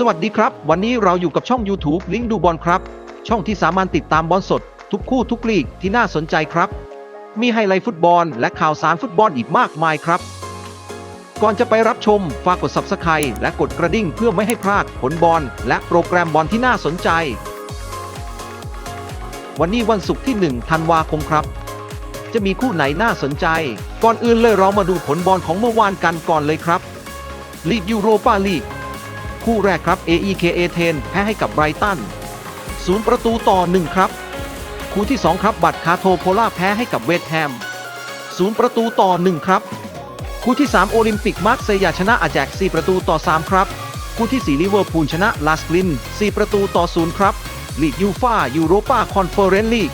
สวัสดีครับ วันนี้เราอยู่กับช่อง YouTube ลิงก์ดูบอลครับ ช่องที่สามารถติดตามบอลสด ทุกคู่ทุกลีกที่น่าสนใจครับ มีไฮไลท์ฟุตบอล และข่าวสารฟุตบอลอีกมากมายครับ ก่อนจะไปรับชมฝากกด Subscribe และกดกระดิ่งเพื่อไม่ให้พลาดผลบอลและโปรแกรมบอลที่น่าสนใจ วันนี้วันศุกร์ที่ 1 ธันวาคมครับ จะมีคู่ไหนน่าสนใจ ก่อนอื่นเลยเรามาดูผลบอลของเมื่อวานกันก่อนเลยครับลีกยูโรปาลีก คู่แรกครับ AEK เอเธนแพ้ให้กับไบรตันศูนย์ประตูต่อ 1 ครับ คู่ที่ 2 ครับ บัตรคาโทโพล่าแพ้ให้กับเวสแฮมศูนย์ประตูต่อ 1 ครับ คู่ที่ 3 โอลิมปิกมาร์เซยาชนะอาแจก 4 ประตูต่อ 3 ครับ คู่ที่ 4 ลิเวอร์พูลชนะลาสกลิน 4 ประตูต่อ 0 ครับลีกยูฟายูโรปาคอนเฟอเรนซ์ลีก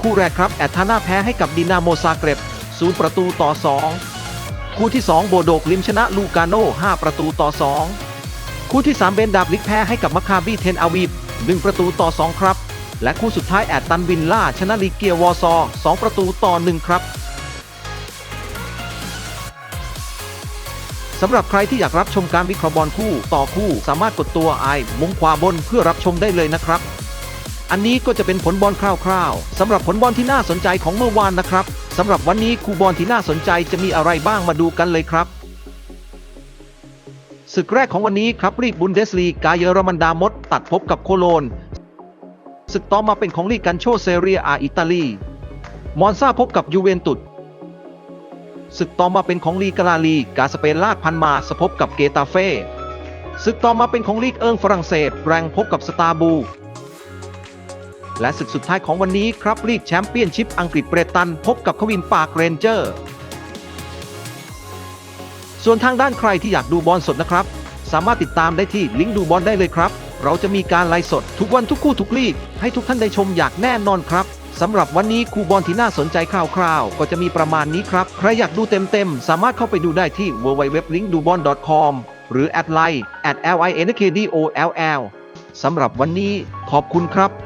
คู่แรกครับ แอตทานาแพ้ให้กับดินาโมซาเกร็บ 0 ประตูต่อ 2 คู่ที่ 2 โบโดกลิมชนะลูกาโน่5ประตูต่อ 2 คู่ที่ 3 เบนดาบลิกแพ้ให้กับมัคคาบีเทนอาวีฟ1ประตูต่อ 2 ครับ และคู่สุดท้ายแอตตันวินล่าชนะลีเกียวอร์ซอ2ประตูต่อ 1 ครับสำหรับใครที่อยากรับชมการวิเคราะห์บอลคู่ต่อคู่สามารถกดตัวไอมุมขวาบนเพื่อรับชมได้เลยนะครับ อันนี้ก็จะเป็นผลบอลคร่าวๆสำหรับผลบอลที่น่าสนใจของเมื่อวานนะครับสำหรับวันนี้คู่บอลที่น่าสนใจจะมีอะไรบ้างมาดูกันเลยครับ ศึกแรกของวันนี้ครับลีกบุนเดสลีกาเยอรมันดามดตัดพบกับโคโลนศึกต่อมาเป็นของลีกกันโชเซเรียอาอิตาลี มอนซาพบกับยูเวนตุสศึกต่อมาเป็นของลีกาลาลีกาสเปนลาดพันมาสพบกับเกตาเฟ่ศึกต่อมาเป็นของลีกเอิงฝรั่งเศสแรงพบกับสตาบู และศึกสุดท้ายของวันนี้ครับลีกแชมเปี้ยนชิพอังกฤษเบรตันพบกับควินปาร์คเรนเจอร์ ส่วนทางด้านใครที่อยากดูบอลสดนะครับ สามารถติดตามได้ที่ลิงก์ดูบอลได้เลยครับ เราจะมีการไลฟ์สดทุกวันทุกคู่ทุกลีก ให้ทุกท่านได้ชมอย่างแน่นอนครับสำหรับวันนี้คู่บอลที่น่าสนใจคร่าวๆ ก็จะมีประมาณนี้ครับ ใครอยากดูเต็มๆ สามารถเข้าไปดูได้ที่ www.linkdubon.com หรือแอดไลน์ @linkdoll สำหรับวันนี้ขอบคุณครับ